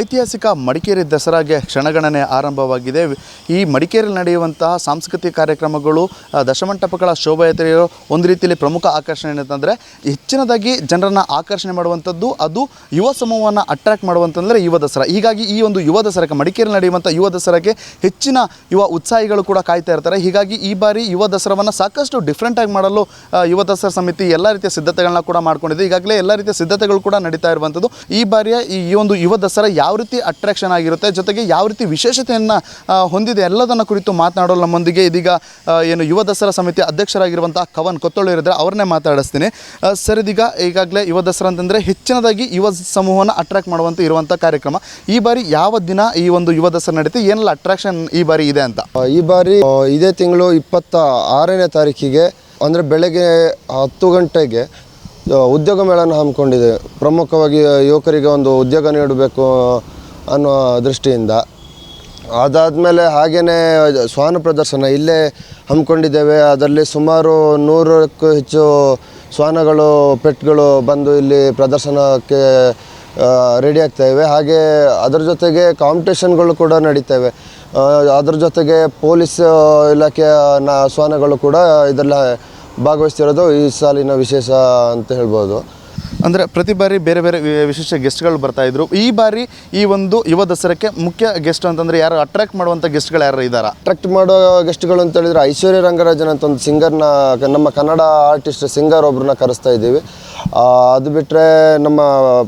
ಐತಿಹಾಸಿಕ ಮಡಿಕೇರಿ ದಸರಾಗೆ ಕ್ಷಣಗಣನೆ ಆರಂಭವಾಗಿದೆ. ಈ ಮಡಿಕೇರಿಯಲ್ಲಿ ನಡೆಯುವಂತಹ ಸಾಂಸ್ಕೃತಿಕ ಕಾರ್ಯಕ್ರಮಗಳು ದಶಮಂಟಪಗಳ ಶೋಭಾಯಾತ್ರೆಯು ಒಂದು ರೀತಿಯಲ್ಲಿ ಪ್ರಮುಖ ಆಕರ್ಷಣೆ ಏನಂತಂದರೆ, ಹೆಚ್ಚಿನದಾಗಿ ಜನರನ್ನು ಆಕರ್ಷಣೆ ಮಾಡುವಂಥದ್ದು, ಅದು ಯುವ ಸಮೂಹವನ್ನು ಅಟ್ರಾಕ್ಟ್ ಮಾಡುವಂತಂದರೆ ಯುವ ದಸರಾ. ಹೀಗಾಗಿ ಈ ಒಂದು ಯುವ ದಸರಾಕ್ಕೆ, ಮಡಿಕೇರಿಯಲ್ಲಿ ನಡೆಯುವಂಥ ಯುವ ದಸರಾಕ್ಕೆ ಹೆಚ್ಚಿನ ಯುವ ಉತ್ಸಾಹಿಗಳು ಕೂಡ ಕಾಯ್ತಾ ಇರ್ತಾರೆ. ಹೀಗಾಗಿ ಈ ಬಾರಿ ಯುವ ದಸರಾವನ್ನು ಸಾಕಷ್ಟು ಡಿಫ್ರೆಂಟಾಗಿ ಮಾಡಲು ಯುವ ದಸರಾ ಸಮಿತಿ ಎಲ್ಲ ರೀತಿಯ ಸಿದ್ಧತೆಗಳನ್ನ ಕೂಡ ಮಾಡ್ಕೊಂಡಿದೆ. ಈಗಾಗಲೇ ಎಲ್ಲ ರೀತಿಯ ಸಿದ್ಧತೆಗಳು ಕೂಡ ನಡೀತಾ ಇರುವಂಥದ್ದು. ಈ ಬಾರಿಯ ಈ ಒಂದು ಯುವ ದಸರಾ ರೀತಿ ಅಟ್ರಾಕ್ಷನ್ ಆಗಿರುತ್ತೆ, ಜೊತೆಗೆ ಯಾವ ರೀತಿ ವಿಶೇಷತೆಯನ್ನು ಹೊಂದಿದೆ ಎಲ್ಲದನ್ನು ಕುರಿತು ಮಾತನಾಡಲು ನಮ್ಮೊಂದಿಗೆ ಇದೀಗ ಏನು ಯುವ ದಸರಾ ಸಮಿತಿ ಅಧ್ಯಕ್ಷರಾಗಿರುವಂಥ ಕವನ್ ಕೊತ್ತೊಳ್ಳು ಇರಿದ್ರೆ ಅವ್ರನ್ನೇ ಮಾತಾಡಿಸ್ತೀನಿ. ಸರ್ ಇದೀಗ ಈಗಾಗಲೇ ಯುವ ದಸರಾ ಅಂತಂದರೆ ಹೆಚ್ಚಿನದಾಗಿ ಯುವ ಸಮೂಹನ ಅಟ್ರಾಕ್ಟ್ ಮಾಡುವಂಥ ಇರುವಂಥ ಕಾರ್ಯಕ್ರಮ. ಈ ಬಾರಿ ಯಾವ ದಿನ ಈ ಒಂದು ಯುವ ದಸರಾ ನಡೀತಿ, ಏನೆಲ್ಲ ಅಟ್ರಾಕ್ಷನ್ ಈ ಬಾರಿ ಇದೆ ಅಂತ? ಈ ಬಾರಿ ಇದೇ ತಿಂಗಳು ಇಪ್ಪತ್ತ ಆರನೇ ತಾರೀಕಿಗೆ, ಅಂದರೆ ಬೆಳಗ್ಗೆ ಹತ್ತು ಗಂಟೆಗೆ ಉದ್ಯೋಗ ಮೇಳನ ಹಮ್ಮಿಕೊಂಡಿದೆ. ಪ್ರಮುಖವಾಗಿ ಯುವಕರಿಗೆ ಒಂದು ಉದ್ಯೋಗ ನೀಡಬೇಕು ಅನ್ನೋ ದೃಷ್ಟಿಯಿಂದ. ಅದಾದಮೇಲೆ ಹಾಗೆಯೇ ಶ್ವಾನ ಪ್ರದರ್ಶನ ಇಲ್ಲೇ ಹಮ್ಮಿಕೊಂಡಿದ್ದೇವೆ. ಅದರಲ್ಲಿ ಸುಮಾರು ನೂರಕ್ಕೂ ಹೆಚ್ಚು ಶ್ವಾನಗಳು ಪೆಟ್ಗಳು ಬಂದು ಇಲ್ಲಿ ಪ್ರದರ್ಶನಕ್ಕೆ ರೆಡಿ ಆಗ್ತಾಯಿವೆ ಹಾಗೆ ಅದರ ಜೊತೆಗೆ ಕಾಂಪಿಟೇಷನ್ಗಳು ಕೂಡ ನಡೀತವೆ. ಅದರ ಅದ್ರ ಜೊತೆಗೆ ಪೊಲೀಸ್ ಇಲಾಖೆಯ ನ ಶ್ವಾನಗಳು ಕೂಡ ಇದರಲ್ಲಿ ಭಾಗವಹಿಸ್ತಿರೋದು ಈ ಸಾಲಿನ ವಿಶೇಷ ಅಂತ ಹೇಳ್ಬೋದು. ಅಂದರೆ ಪ್ರತಿ ಬಾರಿ ಬೇರೆ ಬೇರೆ ವಿಶೇಷ ಗೆಸ್ಟ್ಗಳು ಬರ್ತಾಯಿದ್ರು ಈ ಬಾರಿ ಈ ಒಂದು ಯುವ ದಸರಾಕ್ಕೆ ಮುಖ್ಯ ಗೆಸ್ಟ್ ಅಂತಂದರೆ ಯಾರು ಅಟ್ರಾಕ್ಟ್ ಮಾಡುವಂಥ ಗೆಸ್ಟ್ಗಳು ಯಾರು ಇದ್ದಾರೆ? ಅಟ್ರಾಕ್ಟ್ ಮಾಡೋ ಗೆಸ್ಟ್ಗಳು ಅಂತ ಹೇಳಿದ್ರೆ ಐಶ್ವರ್ಯ ರಂಗರಾಜನ್ ಅಂತ ಒಂದು ಸಿಂಗರ್ನ ನಮ್ಮ ಕನ್ನಡ ಆರ್ಟಿಸ್ಟ್ ಸಿಂಗರ್ ಒಬ್ಬರನ್ನ ಕರೆಸ್ತಾ ಇದ್ದೀವಿ. ಅದು ಬಿಟ್ಟರೆ ನಮ್ಮ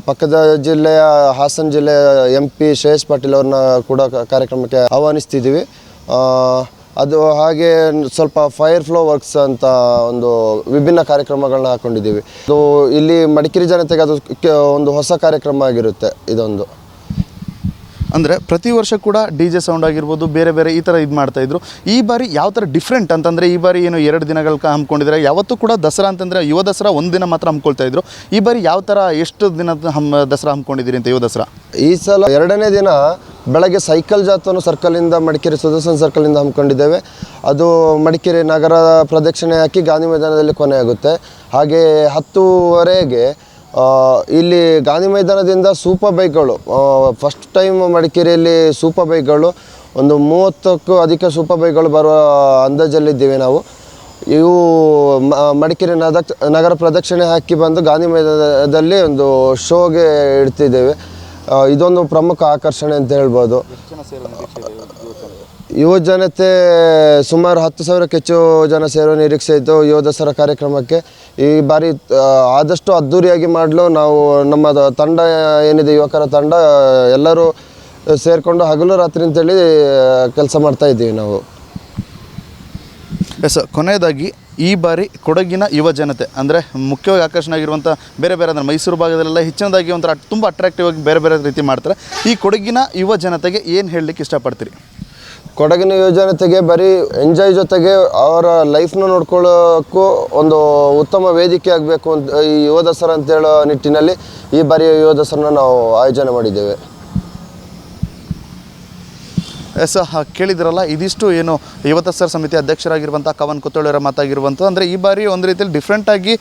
ಪಕ್ಕದ ಜಿಲ್ಲೆಯ ಹಾಸನ ಜಿಲ್ಲೆಯ ಎಂ ಪಿ ಶ್ರೇಯಸ್ ಪಾಟೀಲ್ ಅವ್ರನ್ನ ಕೂಡ ಕಾರ್ಯಕ್ರಮಕ್ಕೆ ಆಹ್ವಾನಿಸ್ತಿದ್ದೀವಿ. ಅದು ಹಾಗೆ ಸ್ವಲ್ಪ ಫೈರ್ ಫ್ಲೋ ವರ್ಕ್ಸ್ ಅಂತ ಒಂದು ವಿಭಿನ್ನ ಕಾರ್ಯಕ್ರಮಗಳನ್ನ ಹಾಕೊಂಡಿದ್ದೀವಿ. ಅದು ಇಲ್ಲಿ ಮಡಿಕೇರಿ ಜನತೆಗೆ ಅದು ಒಂದು ಹೊಸ ಕಾರ್ಯಕ್ರಮ ಆಗಿರುತ್ತೆ ಇದೊಂದು. ಅಂದರೆ ಪ್ರತಿ ವರ್ಷ ಕೂಡ ಡಿ ಜೆ ಸೌಂಡ್ ಆಗಿರ್ಬೋದು ಬೇರೆ ಬೇರೆ ಈ ಥರ ಇದು ಮಾಡ್ತಾಯಿದ್ರು ಈ ಬಾರಿ ಯಾವ ಥರ ಡಿಫ್ರೆಂಟ್ ಅಂತಂದರೆ ಈ ಬಾರಿ ಏನು ಎರಡು ದಿನಗಳ ಹಮ್ಮಿಕೊಂಡಿದ್ದಾರೆ ಯಾವತ್ತೂ ಕೂಡ ದಸರಾ ಅಂತಂದರೆ ಯುವ ದಸರಾ ಒಂದು ದಿನ ಮಾತ್ರ ಹಮ್ಮಿಕೊಳ್ತಾ ಇದ್ರು. ಈ ಬಾರಿ ಯಾವ ಥರ ಎಷ್ಟು ದಿನದ ಹಮ್ ದಸರಾ ಹಮ್ಮಿಕೊಂಡಿದ್ದೀರಿ ಅಂತ ಯುವ ದಸರಾ? ಈ ಸಲ ಎರಡನೇ ದಿನ ಬೆಳಗ್ಗೆ ಸೈಕಲ್ ಜಾಥವನ್ನು ಸರ್ಕಲಿಂದ ಮಡಿಕೇರಿ ಸುದರ್ಶನ್ ಸರ್ಕಲಿಂದ ಹಮ್ಮಿಕೊಂಡಿದ್ದೇವೆ. ಅದು ಮಡಿಕೇರಿ ನಗರ ಪ್ರದಕ್ಷಿಣೆ ಹಾಕಿ ಗಾಂಧಿ ಮೈದಾನದಲ್ಲಿ ಕೊನೆಯಾಗುತ್ತೆ. ಹಾಗೆ ಹತ್ತುವರೆಗೆ ಇಲ್ಲಿ ಗಾಂಧಿ ಮೈದಾನದಿಂದ ಸೂಪರ್ ಬೈಕ್ಗಳು ಫಸ್ಟ್ ಟೈಮ್ ಮಡಿಕೇರಿಯಲ್ಲಿ ಸೂಪರ್ ಬೈಕ್ಗಳು ಒಂದು ಮೂವತ್ತಕ್ಕೂ ಅಧಿಕ ಸೂಪರ್ ಬೈಕ್ಗಳು ಬರುವ ಅಂದಾಜಲ್ಲಿದ್ದೀವಿ ನಾವು. ಇವು ಮಡಿಕೇರಿ ನಗರ ಪ್ರದಕ್ಷಿಣೆ ಹಾಕಿ ಬಂದು ಗಾಂಧಿ ಮೈದಾನದಲ್ಲಿ ಒಂದು ಶೋಗೆ ಇಡ್ತಿದ್ದೇವೆ. ಇದೊಂದು ಪ್ರಮುಖ ಆಕರ್ಷಣೆ ಅಂತ ಹೇಳ್ಬೋದು. ಯುವ ಜನತೆ ಸುಮಾರು ಹತ್ತು ಸಾವಿರಕ್ಕೆ ಹೆಚ್ಚು ಜನ ಸೇರೋ ನಿರೀಕ್ಷೆ ಇತ್ತು ಯುವ ದಸರಾ ಕಾರ್ಯಕ್ರಮಕ್ಕೆ ಈ ಬಾರಿ ಆದಷ್ಟು ಅದ್ಧೂರಿಯಾಗಿ ಮಾಡಲು ನಾವು ನಮ್ಮ ತಂಡ ಏನಿದೆ, ಯುವಕರ ತಂಡ ಎಲ್ಲರೂ ಸೇರಿಕೊಂಡು ಹಗಲು ರಾತ್ರಿ ಅಂತೇಳಿ ಕೆಲಸ ಮಾಡ್ತಾ ಇದ್ದೀವಿ ನಾವು. ಎಸ್ ಕೊನೆಯದಾಗಿ ಈ ಬಾರಿ ಕೊಡಗಿನ ಯುವ ಜನತೆ, ಅಂದರೆ ಮುಖ್ಯವಾಗಿ ಆಕರ್ಷಣೆ ಆಗಿರುವಂಥ ಬೇರೆ ಬೇರೆ ಅಂದರೆ ಮೈಸೂರು ಭಾಗದಲ್ಲೆಲ್ಲ ಹೆಚ್ಚಿನದಾಗಿ ಒಂಥರ ತುಂಬ ಅಟ್ರಾಕ್ಟಿವ್ ಆಗಿ ಬೇರೆ ಬೇರೆ ರೀತಿ ಮಾಡ್ತಾರೆ. ಈ ಕೊಡಗಿನ ಯುವ ಜನತೆಗೆ ಏನು ಹೇಳಲಿಕ್ಕೆ ಇಷ್ಟಪಡ್ತೀರಿ? ಕೊಡಗಿನ ಯುವ ಜನತೆಗೆ ಬರೀ ಎಂಜಾಯ್ ಜೊತೆಗೆ ಅವರ ಲೈಫ್ನ ನೋಡ್ಕೊಳ್ಳೋಕ್ಕೂ ಒಂದು ಉತ್ತಮ ವೇದಿಕೆ ಆಗಬೇಕು ಅಂತ ಈ ಯುವ ದಸರಾ ಅಂತ ಹೇಳೋ ನಿಟ್ಟಿನಲ್ಲಿ ಈ ಬಾರಿಯ ಯುವ ನಾವು ಆಯೋಜನೆ ಮಾಡಿದ್ದೇವೆ. ಎಸ್ ಕೇಳಿದಿರಲ್ಲ, ಇದಿಷ್ಟು ಏನು ಯುವತ ಸರ್ ಸಮಿತಿ ಅಧ್ಯಕ್ಷರಾಗಿರುವಂಥ ಕವನ್ ಕೊತ್ತೊಳ್ಳಿಯವರ ಮಾತಾಗಿರುವಂಥದ್ದು ಅಂದರೆ ಈ ಬಾರಿ ಒಂದು ರೀತಿಯಲ್ಲಿ ಡಿಫ್ರೆಂಟಾಗಿ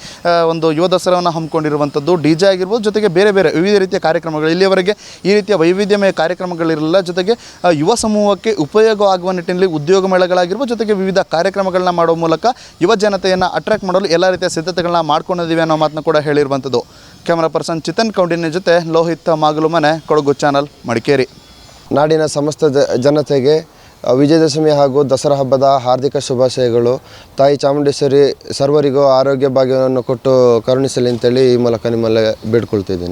ಒಂದು ಯುವ ದಸರಾವನ್ನು ಹಮ್ಮಿಕೊಂಡಿರುವಂಥದ್ದು ಡಿ ಜೆ ಆಗಿರ್ಬೋದು, ಜೊತೆಗೆ ಬೇರೆ ಬೇರೆ ವಿವಿಧ ರೀತಿಯ ಕಾರ್ಯಕ್ರಮಗಳು. ಇಲ್ಲಿಯವರೆಗೆ ಈ ರೀತಿಯ ವೈವಿಧ್ಯಮಯ ಕಾರ್ಯಕ್ರಮಗಳಿರಲಿಲ್ಲ. ಜೊತೆಗೆ ಯುವ ಸಮೂಹಕ್ಕೆ ಉಪಯೋಗ ಆಗುವ ನಿಟ್ಟಿನಲ್ಲಿ ಉದ್ಯೋಗ ಮೇಳಗಳಾಗಿರ್ಬೋದು, ಜೊತೆಗೆ ವಿವಿಧ ಕಾರ್ಯಕ್ರಮಗಳನ್ನ ಮಾಡುವ ಮೂಲಕ ಯುವ ಜನತೆಯನ್ನು ಅಟ್ರಾಕ್ಟ್ ಮಾಡಲು ಎಲ್ಲ ರೀತಿಯ ಸಿದ್ಧತೆಗಳನ್ನ ಮಾಡ್ಕೊಂಡಿದ್ದೀವಿ ಅನ್ನೋ ಮಾತನ್ನು ಕೂಡ ಹೇಳಿರುವಂಥದ್ದು ಕ್ಯಾಮರಾ ಪರ್ಸನ್ ಚಿತನ್ ಕೌಂಡಿನ ಜೊತೆ ಲೋಹಿತ್ ಮಾಗಲು ಮನೆ ಕೊಡಗು ಚಾನಲ್ ಮಡಿಕೇರಿ. ನಾಡಿನ ಸಮಸ್ತ ಜನತೆಗೆ ವಿಜಯದಶಮಿ ಹಾಗೂ ದಸರಾ ಹಬ್ಬದ ಹಾರ್ದಿಕ ಶುಭಾಶಯಗಳು. ತಾಯಿ ಚಾಮುಂಡೇಶ್ವರಿ ಸರ್ವರಿಗೂ ಆರೋಗ್ಯ ಭಾಗ್ಯವನ್ನು ಕೊಟ್ಟು ಕರುಣಿಸಲಿ ಅಂತೇಳಿ ಈ ಮೂಲಕ ನಿಮ್ಮಲ್ಲೇ ಬೇಡ್ಕೊಳ್ತಿದ್ದೀನಿ